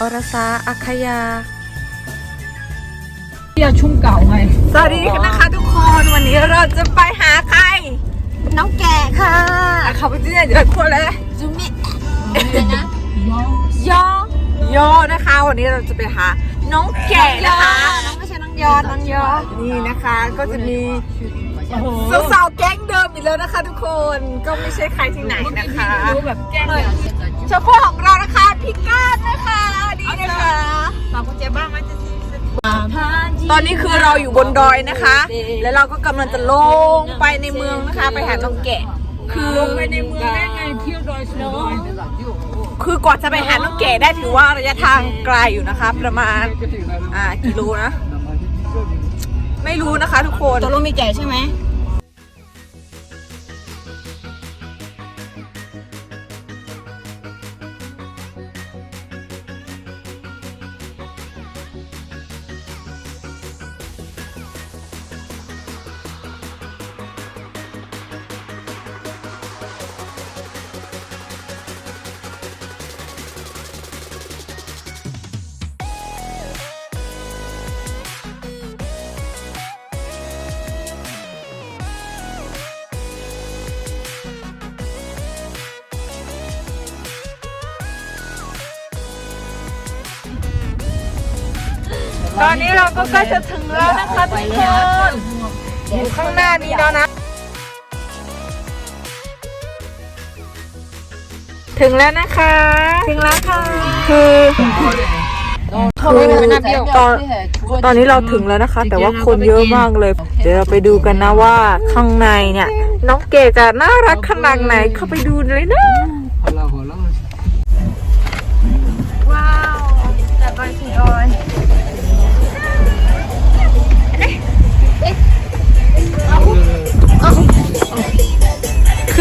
อรสา อัคยาเที่ยวชุ่มเก่าไงสวัสดีนะคะทุกคนวันนี้เราจะไปหาใคร น้องแก่ค่ะเขาไปที่ไหนเดี๋ยวพูดเลยจูมิยอยอนะคะ วันนี้เราจะไปหาน้องแก่นะคะน้องไม่ใช่น้องยอน้องยอนี่นะคะ ก็จะมี สาวๆแก๊งเดิมอีกแล้วนะคะ ทุกคนก็ไม่ใช่ใครที่ไหนนะคะรู้แบบแกล้งเลยโชเฟอร์ของเรานะคะพี่ก้านนะคะนี่นะคะฝากกุญแจบ้านไหมจะตอนนี้คือเราอยู่บนดอยนะคะ แล้วเราก็กำลังจะลงไปในเมืองนะคะ ไปหาน้องแกะ คือลงไปในเมืองได้ไงเที่ยวดอยสุดอยคือกว่าจะไปหาน้องแกะได้ถือว่าระยะทางไกลอยู่นะคะ ประมาณอ่ากิโลนะ ไม่รู้นะคะทุกคน ตกลงมีแก่ใช่ไหม ตอนนี้เราก็ใกล้จะถึงแล้วนะคะทุกคนอยู่ข้างหน้านี้แล้วนะ ถึงแล้วนะคะ ถึงแล้วค่ะ คือคือตอนตอนนี้เราถึงแล้วนะคะ แต่ว่าคนเยอะมากเลย เดี๋ยวเราไปดูกันนะว่าข้างในเนี่ย น้องเกดจะน่ารักขนาดไหนเข้าไปดูเลยนะ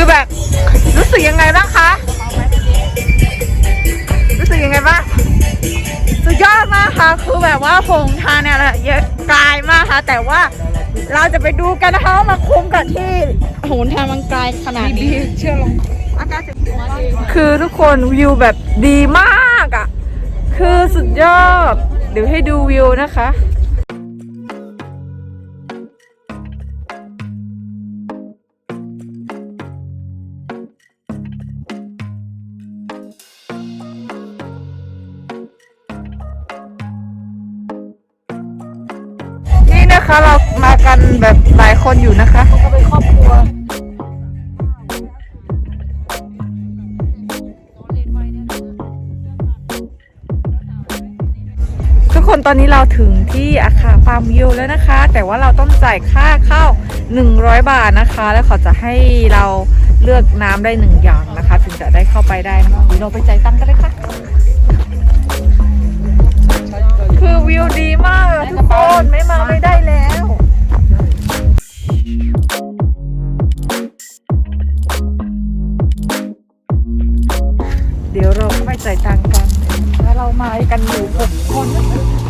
คือแบบรู้สึกยังไงบ้างคะ รู้สึกยังไงบ้าง สุดยอดมากค่ะ คือแบบว่าโหงทางเนี่ยเยอะไกลมากค่ะ แต่ว่าเราจะไปดูกันนะคะว่ามันคุ้มกับที่โหนทางมันไกลขนาดนี้เชื่อลงคือทุกคนวิวแบบดีมากอะ คือสุดยอด เดี๋ยวให้ดูวิวนะคะ คนอยู่นะคะก็เป็นครอบครัวทุกคนตอนนี้เราถึงที่อาคาฟาร์มวิวแล้วนะคะ แต่ว่าเราต้องจ่ายค่าเข้า 100 บาทนะคะ แล้วเขาจะให้เราเลือกน้ำได้หนึ่งอย่างนะคะ ถึงจะได้เข้าไปได้นะคะเดี๋ยวเราไปจ่ายตังค์กันเลยค่ะคือวิวดีมากอะทุกคนไม่มาไม่ได้แล้ว Konya.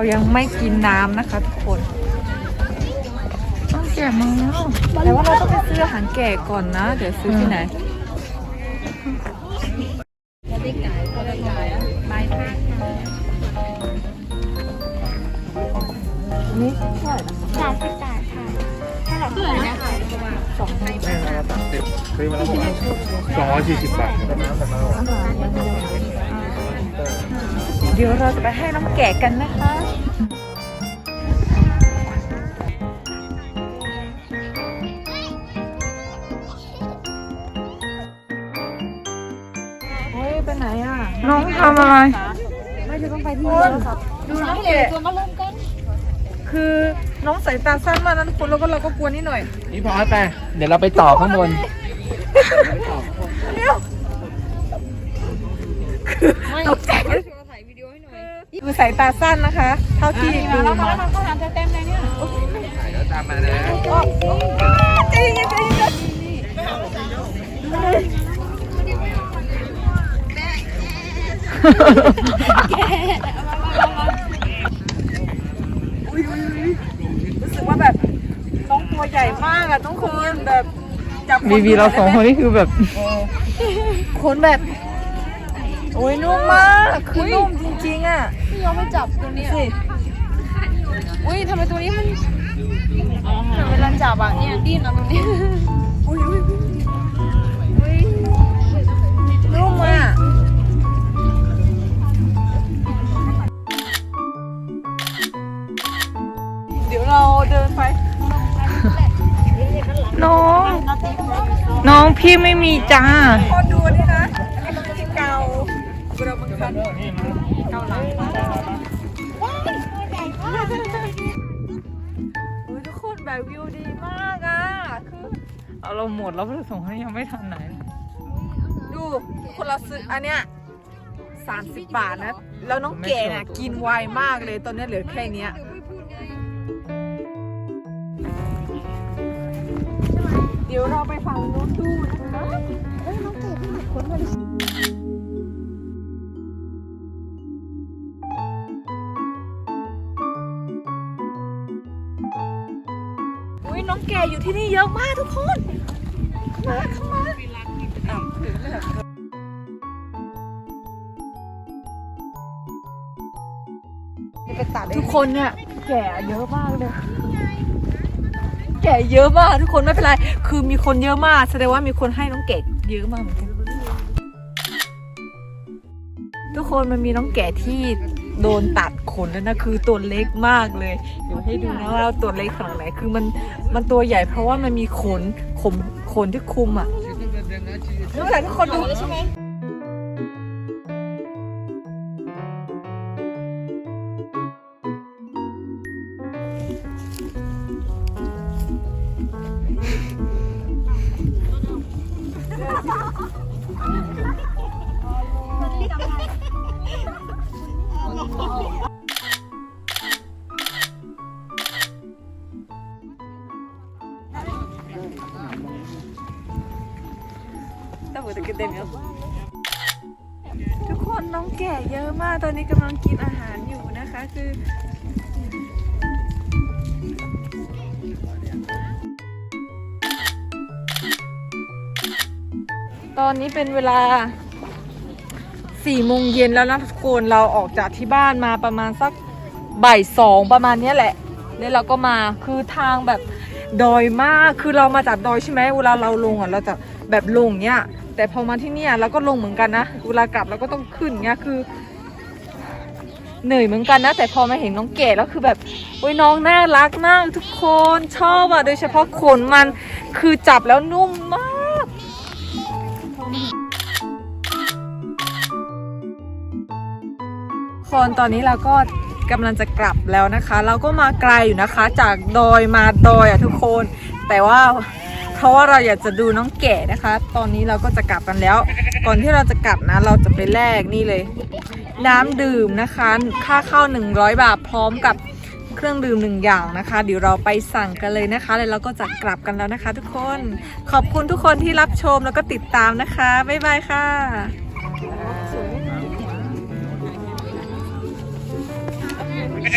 เรายังไม่กินน้ำนะคะทุกคนต้องแก่มาแล้วแต่ว่าเราต้องไปซื้ออาหารแก่ก่อนนะ เดี๋ยวซื้อที่ไหนนี่เท่าไหร่นะสามสิบบาทค่ะเท่าไหร่เท่าไหร่นะคะสองพันไม่มาตัดสิบซื้อมาแล้วสองร้อยสี่สิบบาทครับเดี๋ยวเราจะไปให้น้ำแกะกันนะคะเฮ้ยไปไหนอะ น้องทำอะไร ไม่จะต้องไปที่โทรศัพท์ดูน้องแกะตัวมาเริ่มกัน คือน้องสายตาสั้นมากนะทุกคนแล้วก็เราก็กลัวนิดหน่อยนี่พอไป เดี๋ยวเราไปต่อข้างบนตกใจ คือสายตาสั้นนะคะ เท่าที่ดูแล้วมามาแล้วมันก็ทำเต็มเลยเนี่ยถ่ายแล้วตามมาแล้วใจเย็นใจเย็นอุ๊ยอุ๊ยอุ๊ยรู้สึกว่าแบบน้องตัวใหญ่มากอะต้องคนแบบจับบีบีเราสองคนนี่คือแบบคนแบบโอ้ยนุ่มมากคือนุ่มจริงๆอะพี่ยอมไม่จับตัวนี้สิอุ้ยทำไมตัวนี้มันเวลาจับอะเนี่ยดิ้นเอาตรงนี้อุ้ยอุ้ยอุ้ยนุ่มอะเดี๋ยวเราเดินไปน้อง น้องพี่ไม่มีจ้าพอดู เกาหลังอุ้ยทุกคนแบบวิวดีมากอะ คือเอาเราหมดแล้วเราส่งให้ยังไม่ทันไหน ดูคนละซื้ออันเนี้ยสามสิบบาทนะ แล้วน้องเก๋น่ะกินไวมากเลยตอนนี้เหลือแค่เนี้ยเดี๋ยวเราไปฝั่งนู้นดูนะคะอุ้ยน้อง น้องแก่อยู่ที่นี่เยอะมากทุกคนมาเข้ามาทุกคนเนี่ยแก่เยอะมากเลย แก่เยอะมากทุกคนไม่เป็นไร คือมีคนเยอะมากแสดงว่ามีคนให้น้องแก่เยอะมากเหมือนกันทุกคนมันมีน้องแก่ที่ โดนตัดขนแล้วนะคือตัวเล็กมากเลย เดี๋ยวให้ดูนะว่าตัวเล็กขนาดไหนคือมันมันตัวใหญ่เพราะว่ามันมีขนขมขนที่คุมอะทุกคนทุกคนดูใช่ไหม แต่หัวตะกินเต็มอยู่ทุกคนน้องแก่เยอะมาก ตอนนี้กำลังกินอาหารอยู่นะคะ คือตอนนี้เป็นเวลา สี่โมงเย็นแล้วนะทุกคนเราออกจากที่บ้านมาประมาณสักบ่ายสองประมาณนี้แหละแล้วเราก็มาคือทางแบบดอยมากคือเรามาจากดอยใช่ไหมเวลาเราลงอะเราจะแบบลงเนี้ยแต่พอมาที่เนี่ยเราก็ลงเหมือนกันนะเวลากลับเราก็ต้องขึ้นเนี้ยคือ เหนื่อยเหมือนกันนะ แต่พอมาเห็นน้องเก๋แล้วคือแบบโอ้ยน้องน่ารักมากทุกคนชอบอะโดยเฉพาะขนมันคือจับแล้วนุ่มม คนตอนนี้เราก็กำลังจะกลับแล้วนะคะ เราก็มาไกลอยู่นะคะ จากดอยมาดอยอะทุกคน แต่ว่าเพราะว่าเราอยากจะดูน้องแก่นะคะ ตอนนี้เราก็จะกลับกันแล้ว ก่อนที่เราจะกลับนะ เราจะไปแลกนี่เลย น้ำดื่มนะคะ ค่าเข้า 100 บาทพร้อมกับเครื่องดื่มหนึ่งอย่างนะคะ เดี๋ยวเราไปสั่งกันเลยนะคะแล้วเราก็จะกลับกันแล้วนะคะ ทุกคนขอบคุณทุกคนที่รับชมแล้วก็ติดตามนะคะบ๊ายบายค่ะ โอ้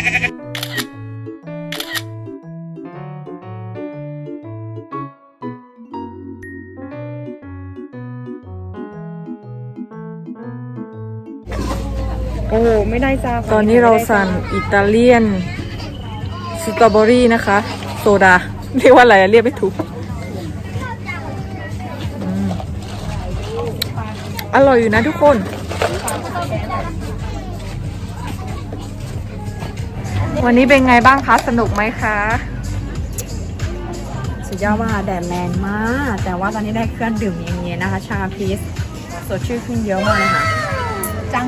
ไม่ได้จ้าตอนนี้เราสั่งอิตาเลียนสตรอเบอรี่นะคะ โซดา เรียกว่าอะไรอะเรียกไม่ถูกออร่อยอยู่นะทุกคน วันนี้เป็นไงบ้างคะ สนุกไหมคะ สุดยอดว่าแดดแรงมาก แต่ว่าตอนนี้ได้เครื่องดื่มเย็นๆนะคะ ชาพีชสดชื่นขึ้นเยอะมากเลยค่ะ จัง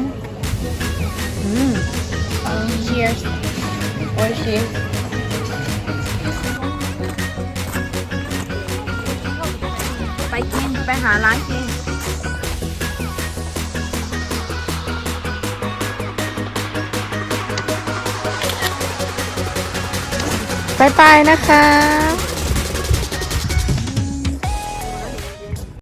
อืม cheers โอ้ย cheers ไปกิน ไปหาร้านกิน บายบายนะคะ